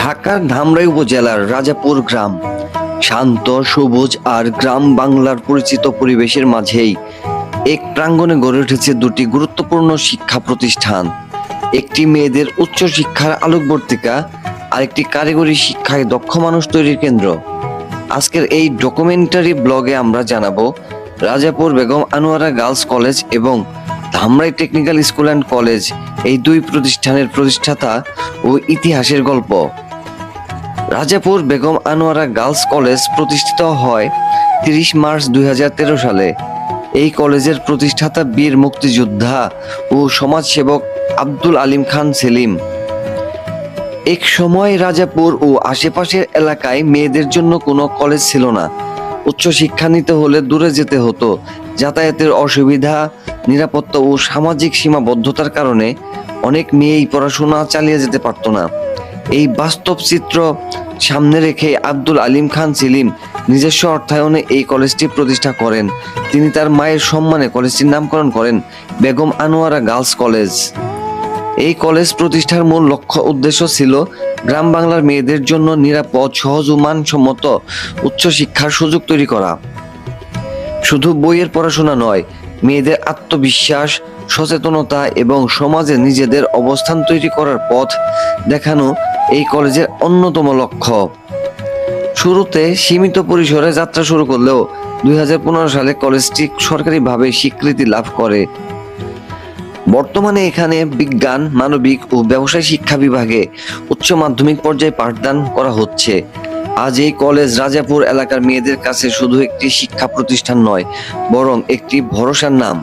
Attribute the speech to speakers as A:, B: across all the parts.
A: ঢাকার ধামরাই উপজেলার রাজাপুর গ্রাম। শান্ত, সবুজ আর গ্রাম বাংলার পরিচিত পরিবেশের মাঝেই এক প্রাঙ্গণে গড়ে উঠেছে দুটি গুরুত্বপূর্ণ শিক্ষা প্রতিষ্ঠান। একটি মেয়েদের উচ্চ শিক্ষার আলোকবর্তিকা আর একটি কারিগরি শিক্ষায় দক্ষ মানুষ তৈরির কেন্দ্র। আজকের এই ডকুমেন্টারি ব্লগে আমরা জানাব রাজাপুর বেগম আনোয়ারা গার্লস কলেজ এবং Dhamrai technical school and college এই দুই প্রতিষ্ঠানের প্রতিষ্ঠাতা ও ইতিহাসের গল্প। রাজাপুর বেগম আনোয়ারা গার্লস কলেজ প্রতিষ্ঠিত হয় তিরিশ মার্চ দুই হাজার তেরো সালে। এই কলেজের প্রতিষ্ঠাতা বীর মুক্তিযোদ্ধা ও সমাজসেবক আব্দুল আলিম খান সেলিম। এক সময় রাজাপুর ও আশেপাশের এলাকায় মেয়েদের জন্য কোনো কলেজ ছিল না। উচ্চ শিক্ষা নিতে হলে দূরে যেতে হতো। যাতায়াতের অসুবিধা, নিরাপত্তা ও সামাজিক সীমাবদ্ধতার কারণে অনেক মেয়েই পড়াশোনা চালিয়ে যেতে পারতো না। এই বাস্তব চিত্র সামনে রেখে আব্দুল আলিম খান সেলিম নিজস্ব অর্থায়নে এই কলেজটি প্রতিষ্ঠা করেন। তিনি তার মায়ের সম্মানে কলেজটির নামকরণ করেন বেগম আনোয়ারা গার্লস কলেজ। এই কলেজ প্রতিষ্ঠার মূল লক্ষ্য উদ্দেশ্য ছিল গ্রাম বাংলার মেয়েদের জন্য নিরাপদ, সহজ ও মানসম্মত উচ্চশিক্ষার সুযোগ তৈরি করা। শুধু বইয়ের পড়াশোনা নয়, মেয়েদের আত্মবিশ্বাস, সচেতনতা এবং সমাজে নিজেদের অবস্থান তৈরি করার পথ দেখানো এই কলেজের অন্যতম লক্ষ্য। শুরুতে সীমিত পরিসরে যাত্রা শুরু করলেও দু হাজার পনেরো সালে কলেজটি সরকারিভাবে স্বীকৃতি লাভ করে। বর্তমানে এখানে বিজ্ঞান, মানবিক ও ব্যবসায় শিক্ষা বিভাগে উচ্চ মাধ্যমিক পর্যায়ে পাঠদান করা হচ্ছে। আজ এই কলেজ রাজাপুর এলাকার মেয়েদের কাছে শুধু একটি শিক্ষা প্রতিষ্ঠান নয়, বরং একটি ভরসার নাম।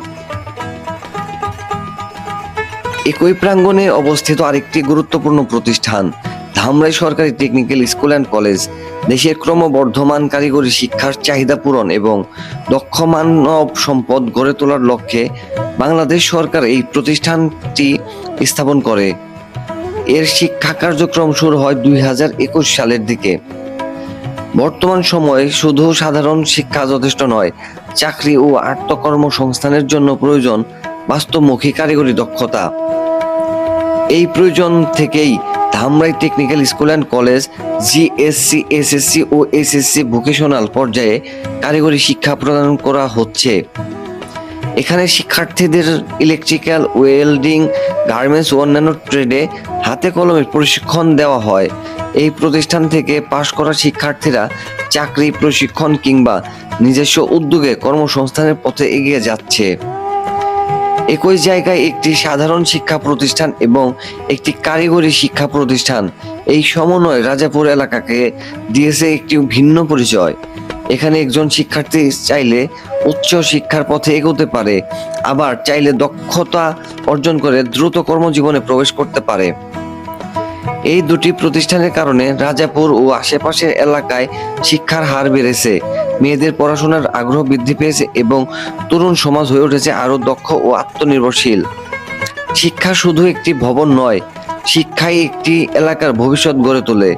A: একই প্রাঙ্গণে অবস্থিত আরেকটি গুরুত্বপূর্ণ প্রতিষ্ঠান, ধামরাই সরকারি টেকনিক্যাল স্কুল অ্যান্ড কলেজ দেশের ক্রমবর্ধমান কারিগরি শিক্ষার চাহিদা পূরণ এবং দক্ষ মানব সম্পদ গড়ে তোলার লক্ষ্যে বাংলাদেশ সরকার এই প্রতিষ্ঠানটি স্থাপন করে। এর শিক্ষা কার্যক্রম শুরু হয় দুই হাজার একুশ সালের দিকে। বর্তমান সময়ে শুধু সাধারণ শিক্ষা যথেষ্ট নয়, চাকরি ও আত্মকর্মসংস্থানের জন্য প্রয়োজন বাস্তবমুখী কারিগরি দক্ষতা। এই প্রয়োজন থেকেই Dhamrai technical school and college JSC SSC O SSC vocational পর্যায়ে কারিগরি শিক্ষা প্রদান করা হচ্ছে। এখানে শিক্ষার্থীদের ইলেকট্রিক্যাল ওয়েল্ডিং গার্মেন্টস ও অন্যান্য ট্রেডে হাতে কলমে প্রশিক্ষণ দেওয়া হয়। এই প্রতিষ্ঠান থেকে পাশ করা শিক্ষার্থীরা চাকরি, প্রশিক্ষণ কিংবা নিজস্ব উদ্যোগে কর্মসংস্থানের পথে এগিয়ে যাচ্ছে। একই জায়গায় একটি সাধারণ শিক্ষা প্রতিষ্ঠান এবং একটি কারিগরি শিক্ষা প্রতিষ্ঠান। এই সমন্বয় রাজাপুর এলাকাকে দিয়েছে একটি ভিন্ন পরিচয়। এখানে একজন শিক্ষার্থী চাইলে উচ্চ শিক্ষার পথে এগোতে পারে, আবার চাইলে দক্ষতা অর্জন করে দ্রুত কর্মজীবনে প্রবেশ করতে পারে। এই দুটি প্রতিষ্ঠানের কারণে রাজাপুর ও আশেপাশের এলাকায় শিক্ষার হার বেড়েছে। মেয়েদের পড়াশোনার আগ্রহ বৃদ্ধি পেয়েছে এবং তরুণ সমাজ হয়ে উঠেছে আরও দক্ষ ও আত্মনির্ভরশীল। শিক্ষা শুধু একটি ভবন নয়, শিক্ষাই একটি এলাকার ভবিষ্যৎ গড়ে তোলে।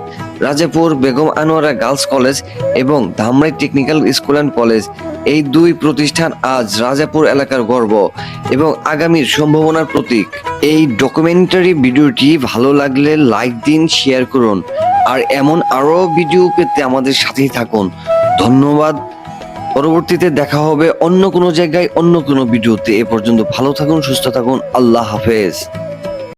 A: রাজাপুর বেগম আনোয়ারা গার্লস কলেজ এবং Dhamrai technical school and college এই দুই প্রতিষ্ঠান আজ রাজাপুর এলাকার গর্ব এবং আগামীর সম্ভাবনার প্রতীক। এই ডকুমেন্টারি ভিডিওটি ভালো লাগলে লাইক দিন শেয়ার করুন। আর এমন আরও ভিডিও পেতে আমাদের সাথেই থাকুন। ধন্যবাদ। পরবর্তীতে দেখা হবে অন্য কোনো জায়গায় অন্য কোনো ভিডিওতে এ পর্যন্ত ভালো থাকুন, সুস্থ থাকুন। আল্লাহ হাফেজ।